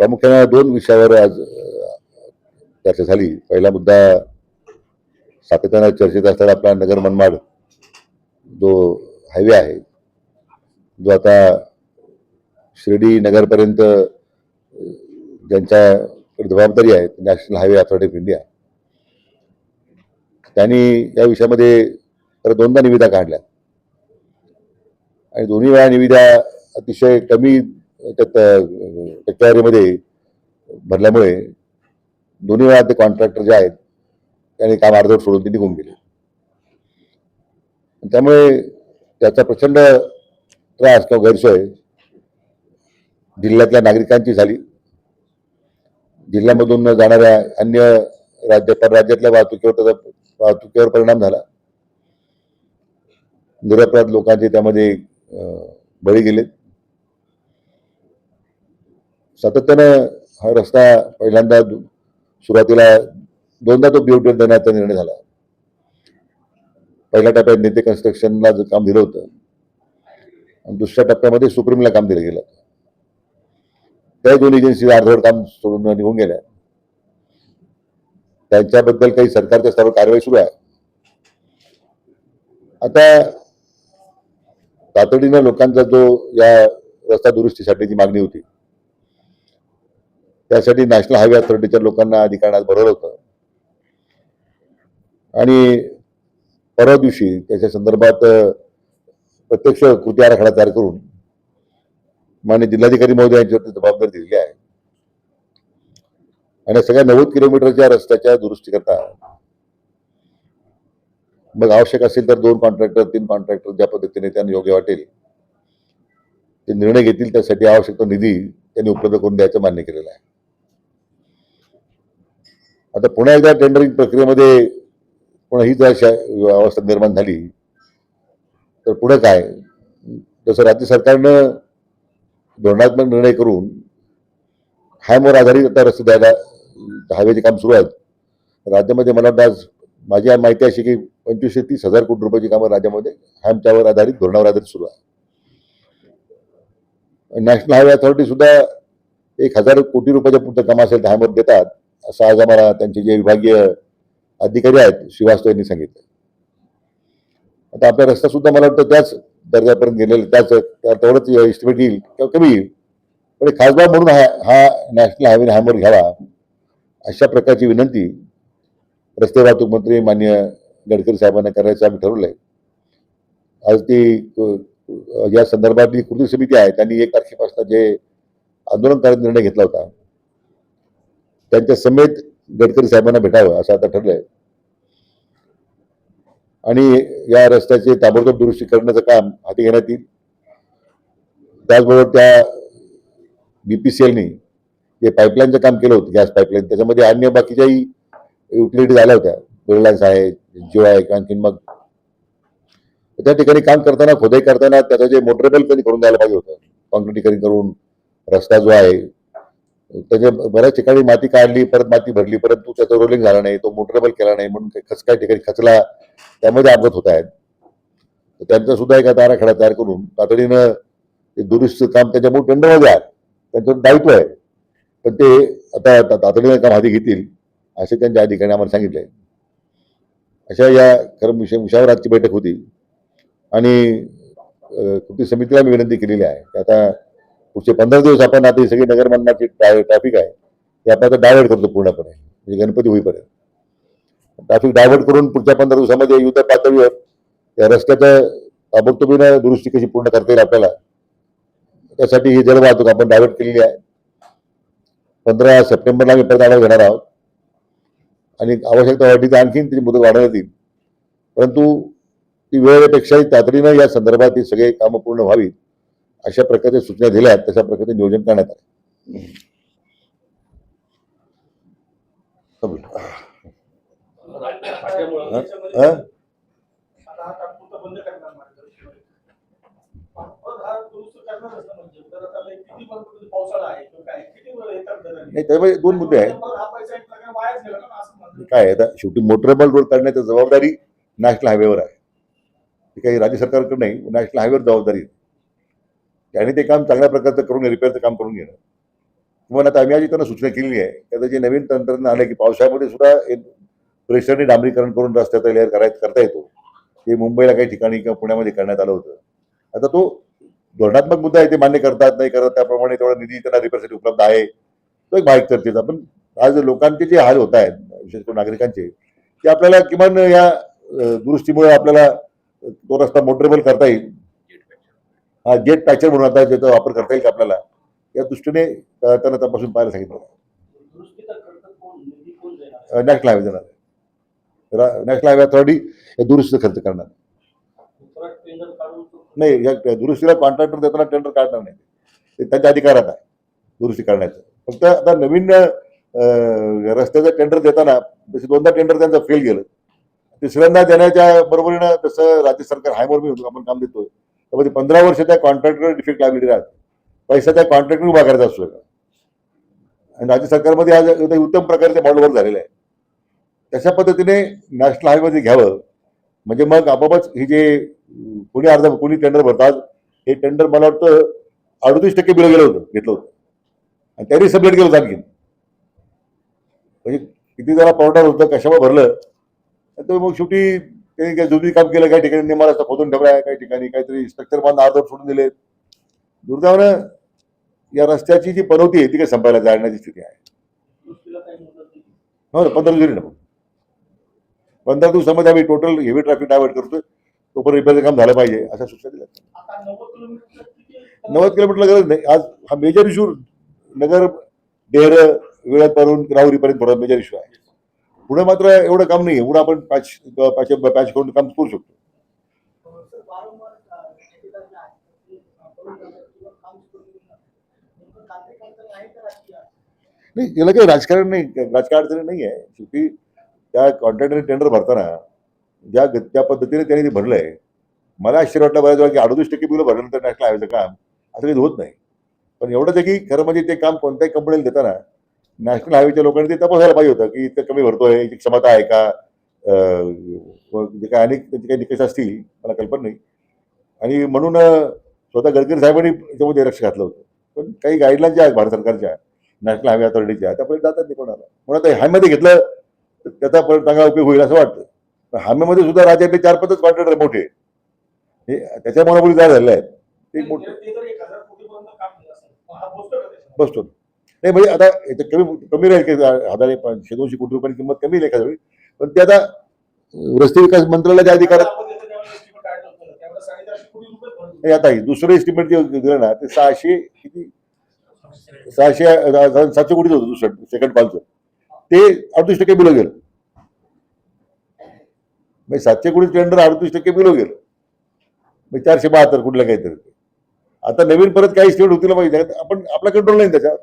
प्रामुख्याने दोन विषयावर आज चर्चा झाली. पहिला मुद्दा सातत्यानं चर्चेत असलेला आपला नगर मनमाड जो हायवे आहे जो आता शिर्डी नगरपर्यंत ज्यांच्या जबाबदारी आहे national highway authority of India त्यांनी या विषयामध्ये तर दोनदा निविदा काढल्या आणि दोन्ही वेळा निविदा अतिशय कमी टक्केवारीमध्ये भरल्यामुळे दोन्ही वेळा ते कॉन्ट्रॅक्टर जे आहेत त्यांनी काम अर्धवट सोडून ते निघून गेले. त्यामुळे त्याचा प्रचंड त्रास किंवा गैरसोय जिल्ह्यातल्या नागरिकांची झाली. जिल्ह्यामधून जाणाऱ्या अन्य राज्य परराज्यातल्या वाहतुकीवर त्याचा वाहतुकीवर परिणाम झाला. निरपराध लोकांचे त्यामध्ये बळी गेलेत. सातत्यानं हा रस्ता पहिल्यांदा सुरुवातीला दोनदा तो ब्युटी देण्याचा निर्णय झाला. पहिल्या टप्प्यात नेते कन्स्ट्रक्शनला जे काम दिलं होतं आणि दुसऱ्या टप्प्यामध्ये सुप्रीमला काम दिलं गेलं. त्या दोन एजन्सी अर्धवर काम सोडून निघून गेल्या. त्यांच्याबद्दल काही सरकारच्या स्तरावर कारवाई सुरू आहे. आता तातडीनं लोकांचा जो या रस्ता दुरुस्तीसाठीची मागणी होती त्यासाठी नॅशनल हायवे अथॉरिटीच्या लोकांना अधिकारणात बरोबर होतं. आणि परवा दिवशी त्याच्या संदर्भात प्रत्यक्ष कृती आराखडा तयार करून मान्य जिल्हाधिकारी महोदय यांच्यावरती जबाबदारी दिलेली आहे. आणि सगळ्या नव्वद किलोमीटरच्या रस्त्याच्या दुरुस्तीकरता मग आवश्यक असेल तर दोन कॉन्ट्रॅक्टर तीन कॉन्ट्रॅक्टर ज्या पद्धतीने त्यांना योग्य वाटेल ते निर्णय घेतील. त्यासाठी आवश्यक तो निधी त्यांनी उपलब्ध करून द्यायचं मान्य केलेलं आहे. आता पुन्हा एकदा टेंडरिंग प्रक्रियेमध्ये पुन्हा जर अशा अवस्था निर्माण झाली. तर पुढे काय? जसं राज्य सरकारनं धोरणात्मक निर्णय करून हायमोर आधारित आता रस्ते द्यायला हायवेचे काम सुरू आहेत. राज्यामध्ये मला वाटतं आज माझी माहिती अशी की पंचवीस ते तीस हजार कोटी रुपयाची कामं राज्यामध्ये हॅमच्यावर आधारित धोरणावर आधारित सुरू आहे. नॅशनल हायवे अथॉरिटी सुद्धा एक हजार कोटी रुपयाच्या पुढचं काम असेल तर हॅमर देतात. असं आज आम्हाला त्यांचे जे विभागीय अधिकारी आहेत श्रीवास्तव यांनी सांगितलं. आता आपला रस्ता सुद्धा मला वाटतं त्याच दर्जापर्यंत गेलेला त्याच त्या- तेवढंच एस्टिमेट येईल किंवा कमी येईल. पण एक खासदार म्हणून हा हा नॅशनल हायवे हॅमर घ्यावा अशा प्रकारची विनंती रस्ते वाहतूक मंत्री मान्य गडकरी साहेबांना करायचं आम्ही ठरवलं आहे आज ती या संदर्भातली कृती समिती आहे त्यांनी एक तारखेपासून जे आंदोलन करायचा निर्णय घेतला होता त्यांच्या समेत गडकरी साहेबांना भेटावं असं आता ठरलंय. आणि या रस्त्याचे ताबडतोब दुरुस्ती करण्याचं काम हाती घेण्यात येईल. त्याचबरोबर त्या बीपीसीएलनी जे पाईपलाईनचं काम केलं होतं गॅस पाईपलाईन त्याच्यामध्ये अन्य बाकीच्याही युटिलिटी झाल्या होत्या. रिलायन्स आहे जिओ आहे आणखीन मग त्या ठिकाणी काम करताना खोदाई करताना त्याचं जे मोटरेबल कधी करून द्यायला पाहिजे होतं? कॉन्क्रिटीकरण करून रस्ता जो आहे त्याच्या बऱ्याच ठिकाणी माती काढली परत माती भरली परंतु त्याचं रोलिंग झालं नाही तो मोटरेबल केला नाही म्हणून खच काही ठिकाणी खचला त्यामध्ये अपघात होत आहेत. तर त्यांचा सुद्धा एक आता आराखडा तयार करून तातडीनं ते दुरुस्त काम त्याच्यामुळे टेंडरमध्ये आहे. त्यांचं दायित्व आहे. पण ते आता तातडीनं काम हाती घेतील असे त्यांच्या अधिकाऱ्यांनी आम्हाला सांगितले अशा या खरं विषय विषयावर आजची बैठक होती. आणि कृती समितीला मी विनंती केलेली आहे की आता पुढचे पंधरा दिवस आपण आता ही सगळी नगरमंडळाची ट्रॅफिक आहे ते आपण आता डायव्हर्ट करतो पूर्णपणे. म्हणजे गणपती होईपर्यंत. ट्रॅफिक डायव्हर्ट करून पुढच्या पंधरा दिवसामध्ये युद्ध पातळीवर या रस्त्याचं ताबडतोबीनं दुरुस्ती कशी पूर्ण करता येईल आपल्याला? त्यासाठी ही जलवाहतूक आपण डायव्हर्ट केलेली आहे. पंधरा सप्टेंबरला आम्ही परत आढावा घेणार आहोत. आणि आवश्यकता वाटली तर आणखीन त्याची मुदत वाढवण्यात येईल. परंतु ती वेळेपेक्षाही तातडीनं या संदर्भात ही सगळे कामं पूर्ण व्हावीत. अशा प्रकारच्या सूचना दिल्या आहेत तशा प्रकारचे नियोजन करण्यात आले. हा, म्हणजे. नाही दोन मुद्दे आहेत. काय आहे, आता शेवटी मोटरेबल रोड करण्याची जबाबदारी नॅशनल हायवेवर आहे. ती काही राज्य सरकारकडे नाही नॅशनल हायवेवर जबाबदारी आहे. त्याने ते काम चांगल्या प्रकारचं करून रिपेअरचं काम करून घेणं. किंवा आता आम्ही आधी त्यांना सूचना केलेली आहे त्याचं जे नवीन तंत्रज्ञान आलं की पावसाळ्यामध्ये सुद्धा एक प्रेशरने डांबरीकरण करून रस्त्याचा लेअर करायचं करता येतो. ते मुंबईला काही ठिकाणी किंवा पुण्यामध्ये करण्यात आलं होतं. आता तो धोरणात्मक मुद्दा आहे ते मान्य करतात नाही करत त्याप्रमाणे तेवढा निधी त्यांना रिपेअरसाठी उपलब्ध आहे. तो एक भाग करतेचा पण आज लोकांचे जे हाल होत आहेत विशेष करून नागरिकांचे ते आपल्याला किमान या दुरुस्तीमुळे आपल्याला तो रस्ता मोटरेबल करता येईल. गेट पॅचर म्हणून आता ज्याचा वापर करता येईल का आपल्याला? या दृष्टीने त्यांना तपासून पाहायला सांगितलं नॅशनल हायवे देणार नॅशनल हायवे अथॉरिटी या दुरुस्तीचा खर्च करणार नाही या दुरुस्तीला कॉन्ट्रॅक्टर देताना टेंडर काढणार नाही. ते त्यांच्या अधिकारात आहे दुरुस्ती करण्याचं. फक्त आता नवीन रस्त्याचं टेंडर देताना जसे दोनदा टेंडर त्यांचं फेल गेलं तिसऱ्यांदा देण्याच्या बरोबरीनं तसं राज्य सरकार हायमोर मी आपण काम देतोय. त्यामध्ये पंधरा वर्ष त्या कॉन्ट्रॅक्टर डिफेक्ट लायबिलिटी राहते. पैसा त्या कॉन्ट्रॅक्टर उभा करायचा असतो आणि राज्य सरकारमध्ये आज एक उत्तम प्रकारचे मॉडेलवर झालेलं आहे. तशा पद्धतीने नॅशनल हायवेमध्ये घ्यावं. म्हणजे मग आपोआपच हे जे कोणी अर्ज कोणी टेंडर भरतात हे टेंडर मला वाटतं अडतीस टक्के बिलं गेलं होतं घेतलं होतं. आणि त्यांनी सबमिट केलं होतं आणखी. म्हणजे किती जरा पावडर होतं कशावर भरलं तर मग शेवटी त्यांनी काही जुनी काम केलं काही ठिकाणी निमाला रस्ता खोदून ठेवला काही ठिकाणी काहीतरी स्ट्रक्चर बांध अर्धवट सोडून दिले. दुर्दैवानं या रस्त्याची जी पनवती आहे ती काही संपायला जाण्याची स्थिती आहे. हो पंधरा दिवस ना. पंधरा दिवसामध्ये आम्ही टोटल हेवी ट्रॅफिक डायव्हर्ट करतोय. तोपर्यंत रिपेअरचं काम झालं पाहिजे अशा सूचना दिल्या. नव्वद किलोमीटर किलोमीटरला गरज नाही. आज हा मेजर इश्यू नगर डेर वेळापर्यंत राहुरीपर्यंत थोडा मेजर इश्यू आहे. पुढे मात्र एवढं काम नाही एवढं आपण पॅच पॅच पॅच करून काम करू शकतो. नाही याला काही राजकारण नाही राजकारण तरी नाही आहे शेवटी त्या कॉन्ट्रॅक्टरने टेंडर भरताना ज्या ज्या पद्धतीने त्यांनी ते भरलंय मला आश्चर्य वाटलं बऱ्याच वेळा की अडतीस टक्के बिलं भरल्यानंतर नॅशनल हायवेचं काम. असं काही होत नाही. पण एवढंच आहे की खरं म्हणजे ते काम कोणत्याही कंपनीला देताना नॅशनल हायवेच्या लोकांनी ते तपासायला पाहिजे होतं की ते कमी भरतोय याची क्षमता आहे का? जे काय अनेक त्याचे काही निकष असतील मला कल्पना नाही. आणि म्हणून स्वतः गडकरी साहेबांनी त्याच्यामध्ये लक्ष घातलं होतं. पण काही गाईडलाईन ज्या आहेत भारत सरकारच्या नॅशनल हायवे अथॉरिटीच्या त्या पर्यंत जातात नाही कोणाला. म्हणून आता हायमध्ये घेतलं तर त्याचा पण चांगला उपयोग होईल असं वाटतं. पण हायवेमध्ये सुद्धा राज्यातले चार पाचच कॉन्ट्रॅक्टर मोठे. हे त्याच्या मोनोपोली तयार झालेले आहेत. ते मोठे? बसतो नाही म्हणजे आता कमी कमी राहील की हजार पाचशे दोनशे कोटी रुपयांची किंमत कमी राहील एखाद्या पण ते आता रस्ते विकास मंत्रालयाच्या अधिकारात भरले. नाही, आता दुसरं एस्टिमेट जे दिलं ना ते सहाशे किती? सहाशे सातशे कोटीच होतं दुसरं सेकंड कॉलचं ते अडतीस टक्के बिलो गेलं. म्हणजे सातशे कोटी टेंडर अडतीस टक्के बिलो गेलं. म्हणजे चारशे बहात्तर कुठलं काहीतरी. आता नवीन परत काही स्टेट होतील माहिती. आपण आपला कंट्रोल नाही त्याच्यावर.